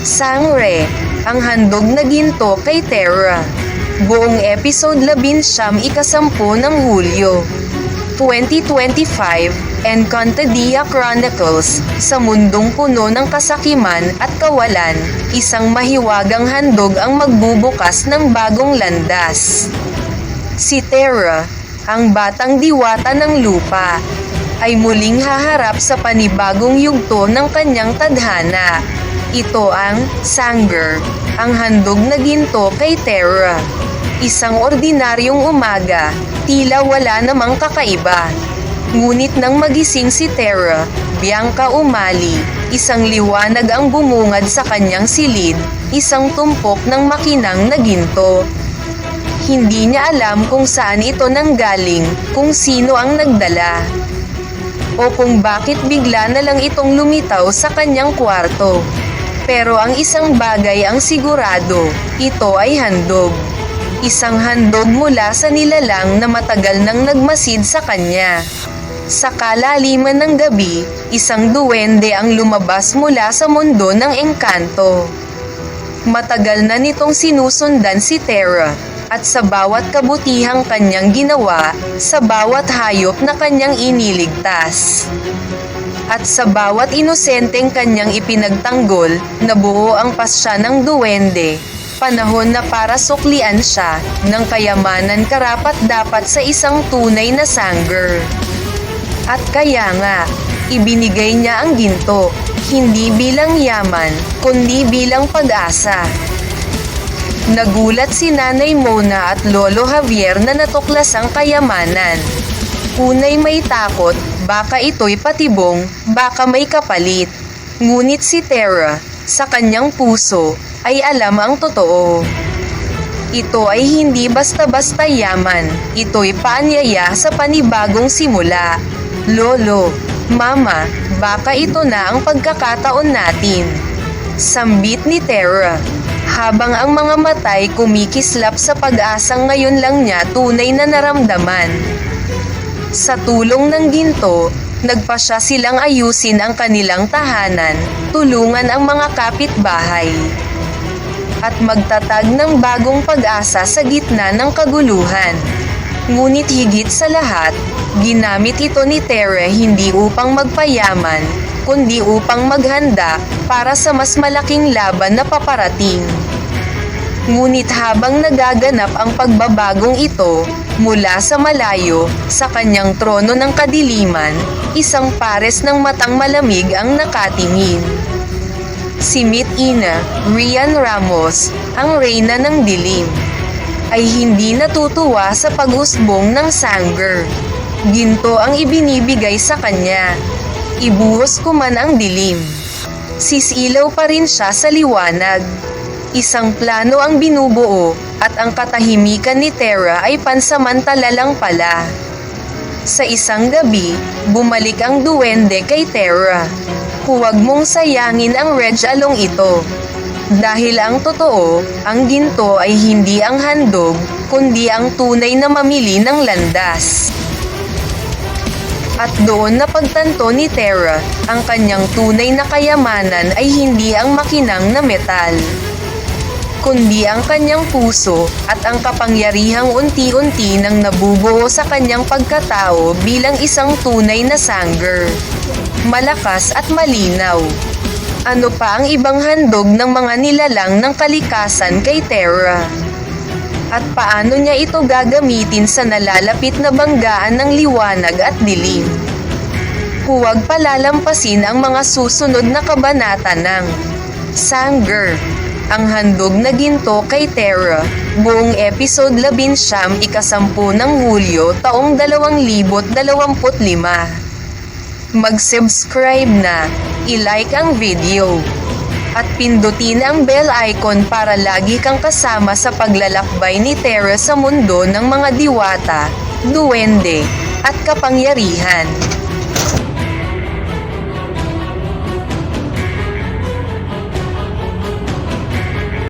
Sangre, ang handog na ginto kay Terra. Buong episode labin siyam ikasampu ng Hulyo. 2025, Encantadia Chronicles, sa mundong puno ng kasakiman at kawalan, isang mahiwagang handog ang magbubukas ng bagong landas. Si Terra, ang batang diwata ng lupa, ay muling haharap sa panibagong yugto ng kanyang tadhana. Ito ang Sanger, ang handog na ginto kay Terra. Isang ordinaryong umaga, tila wala namang kakaiba. Ngunit nang magising si Terra, Bianca umali, isang liwanag ang bumungad sa kanyang silid, isang tumpok ng makinang na ginto. Hindi niya alam kung saan ito nanggaling, kung sino ang nagdala. O kung bakit bigla na lang itong lumitaw sa kanyang kwarto. Pero ang isang bagay ang sigurado, ito ay handog. Isang handog mula sa nilalang na matagal nang nagmasid sa kanya. Sa kalaliman ng gabi, isang duwende ang lumabas mula sa mundo ng engkanto. Matagal na nitong sinusundan si Terra, at sa bawat kabutihang kanyang ginawa, sa bawat hayop na kanyang iniligtas. At sa bawat inosenteng kanyang ipinagtanggol, nabuo ang pasya ng duwende. Panahon na para suklian siya ng kayamanan karapat dapat sa isang tunay na sanger. At kaya nga, ibinigay niya ang ginto, hindi bilang yaman, kundi bilang pag-asa. Nagulat si Nanay Mona at Lolo Javier na natuklas ang kayamanan. Unay may takot, baka ito'y patibong, baka may kapalit. Ngunit si Terra, sa kanyang puso, ay alam ang totoo. Ito ay hindi basta-basta yaman, ito'y paanyaya sa panibagong simula. Lolo, Mama, baka ito na ang pagkakataon natin. Sambit ni Terra, habang ang mga matay kumikislap sa pag-asang ngayon lang niya tunay na naramdaman. Sa tulong ng ginto, nagpasya silang ayusin ang kanilang tahanan, tulungan ang mga kapitbahay, at magtatag ng bagong pag-asa sa gitna ng kaguluhan. Ngunit higit sa lahat, ginamit ito ni Tere hindi upang magpayaman, kundi upang maghanda para sa mas malaking laban na paparating. Ngunit habang nagaganap ang pagbabagong ito, mula sa malayo, sa kanyang trono ng kadiliman, isang pares ng matang malamig ang nakatingin. Si Mit Ina, Rian Ramos, ang reyna ng dilim, ay hindi natutuwa sa pag-usbong ng Sanger. Ginto ang ibinibigay sa kanya. Ibuhos ko man ang dilim. Sisilaw pa rin siya sa liwanag. Isang plano ang binubuo at ang katahimikan ni Terra ay pansamantala lang pala. Sa isang gabi, bumalik ang duwende kay Terra. Huwag mong sayangin ang Reg Along ito. Dahil ang totoo, ang ginto ay hindi ang handog, kundi ang tunay na mamili ng landas. At doon napagtanto ni Terra, ang kanyang tunay na kayamanan ay hindi ang makinang na metal kundi ang kanyang puso at ang kapangyarihang unti-unti nang nabubuo sa kanyang pagkatao bilang isang tunay na sanger. Malakas at malinaw. Ano pa ang ibang handog ng mga nilalang ng kalikasan kay Terra? At paano niya ito gagamitin sa nalalapit na banggaan ng liwanag at dilim? Huwag palalampasin ang mga susunod na kabanata ng Sanger ang handog na ginto kay Terra, buong episode 11 ikasampu ng Hulyo taong 2025. Mag-subscribe na, i-like ang video, at pindutin ang bell icon para lagi kang kasama sa paglalakbay ni Terra sa mundo ng mga diwata, duwende, at kapangyarihan.